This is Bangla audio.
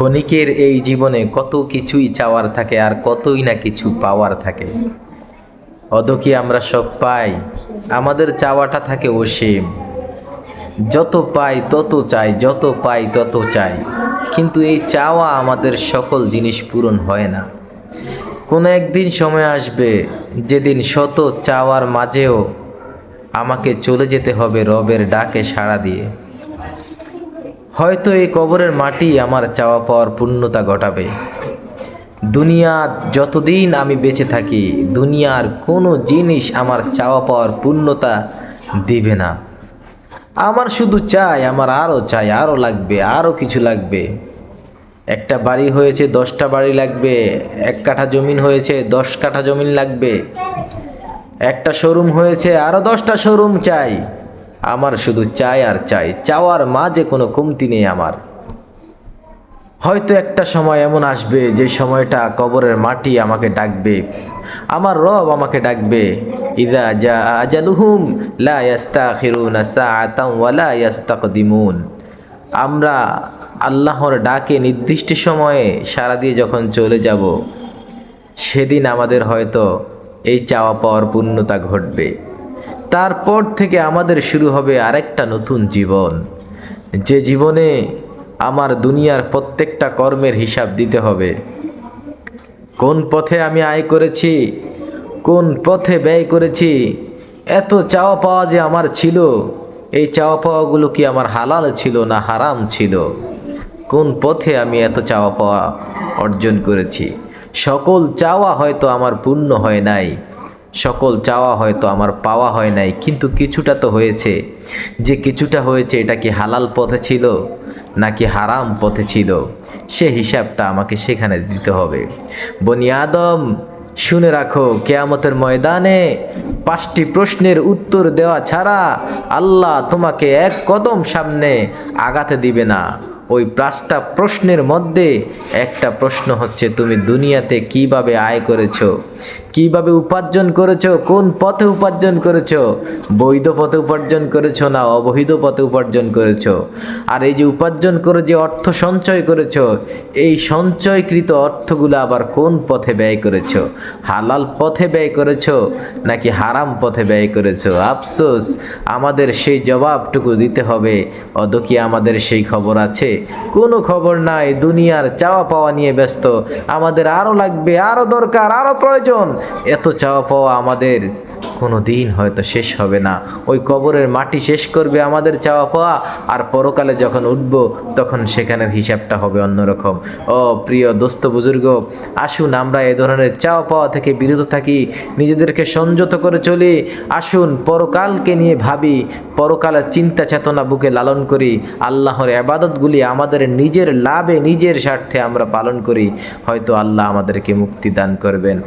ক্ষণিকের এই জীবনে কত কিছুই চাওয়ার থাকে আর কতই না কিছু পাওয়ার থাকে। অদকি আমরা সব পাই, আমাদের চাওয়াটা থাকে অসীম। যত পাই তত চাই, যত পাই তত চাই। কিন্তু এই চাওয়া আমাদের সকল জিনিস পূরণ হয় না। কোনো একদিন সময় আসবে, যেদিন শত চাওয়ার মাঝেও আমাকে চলে যেতে হবে রবের ডাকে সাড়া দিয়ে। হয়তো এই কবরের মাটি আমার চাওয়া পাওয়ার পূর্ণতা ঘটাবে। দুনিয়া যতদিন আমি বেঁচে থাকি, দুনিয়ার কোনো জিনিস আমার চাওয়া পাওয়ার পূর্ণতা দিবে না। আমার শুধু চাই, আমার আরও চাই, আরও লাগবে, আরও কিছু লাগবে। একটা বাড়ি হয়েছে, দশটা বাড়ি লাগবে, এক কাঠা জমিন হয়েছে, দশ কাঠা জমিন লাগবে। একটা শোরুম হয়েছে, আরও দশটা শোরুম চাই। আমার শুধু চাই আর চাই। চাওয়ার মাঝে কোনো কমতি নেই আমার। হয়তো একটা সময় এমন আসবে যে সময়টা কবরের মাটি আমাকে ডাকবে। আমার রব আমাকে ডাকবে। ইদা আজালুহুম লা ওয়ালা ইয়াস্তাকদিমুন। আমরা আল্লাহর ডাকে নির্দিষ্ট সময়ে সারা দিয়ে যখন চলে যাব, সেদিন আমাদের হয়তো এই চাওয়া পাওয়ার পূর্ণতা ঘটবে। তারপর থেকে আমাদের শুরু হবে আরেকটা নতুন জীবন। যে জীবনে আমার দুনিয়ার প্রত্যেকটা কর্মের হিসাব দিতে হবে। কোন পথে আমি আয় করেছি, কোন পথে ব্যয় করেছি, এত চাওয়া পাওয়া যে আমার ছিল, এই চাওয়া পাওয়াগুলো কি আমার হালাল ছিল না হারাম ছিল? কোন পথে আমি এত চাওয়া পাওয়া অর্জন করেছি? সকল চাওয়া হয়তো আমার পূর্ণ হয় নাই। সকল চাওয়া হয়তো আমার, পাওয়া হয় নাই, কিন্তু কিছুটা তো হয়েছে। যে কিছুটা হয়েছে, এটা কি হালাল পথে ছিল নাকি হারাম পথে ছিল? সে হিসাবটা আমাকে সেখানে দিতে হবে। বনি আদম, শুনে রাখো, কেয়ামতের ময়দানে পাঁচটি প্রশ্নের উত্তর দেওয়া ছাড়া আল্লাহ তোমাকে এক কদম সামনে আগাতে দিবে না। ওই পাঁচটা প্রশ্নের মধ্যে একটা প্রশ্ন হচ্ছে, তুমি দুনিয়াতে কীভাবে আয় করেছ? কীভাবে উপার্জন করেছ? কোন পথে উপার্জন করেছ? বৈধ পথে উপার্জন করেছ না অবৈধ পথে উপার্জন করেছ? আর এই যে উপার্জন করে যে অর্থ সঞ্চয় করেছ, এই সঞ্চয়কৃত অর্থগুলো আবার কোন পথে ব্যয় করেছ? হালাল পথে ব্যয় করেছ নাকি হারাম পথে ব্যয় করেছ? আফসোস, আমাদের সেই জবাবটুকু দিতে হবে। অত কি আমাদের সেই খবর আছে। কোনো খবর নাই, দুনিয়ার চাওয়া পাওয়া নিয়ে ব্যস্ত। আমাদের আরও লাগবে আরও দরকার আরও প্রয়োজন। এত চাওয়া পাওয়া আমাদের কোনো দিন হয়তো শেষ হবে না। ওই কবরের মাটি শেষ করবে আমাদের চাওয়া পাওয়া আর পরকালে যখন উঠব, তখন সেখানের হিসাবটা হবে অন্যরকম। ও প্রিয় দোস্ত বুজুর্গ, আসুন আমরা এ ধরনের চাওয়া পাওয়া থেকে বিরত থাকি, নিজেদেরকে সংযত করে চলি। আসুন পরকালকে নিয়ে ভাবি পরকালের চিন্তা চেতনা বুকে লালন করি। আল্লাহর আবাদতগুলি আমাদের নিজের লাভে, নিজের স্বার্থে আমরা পালন করি। হয়তো আল্লাহ আমাদেরকে মুক্তি দান করবেন।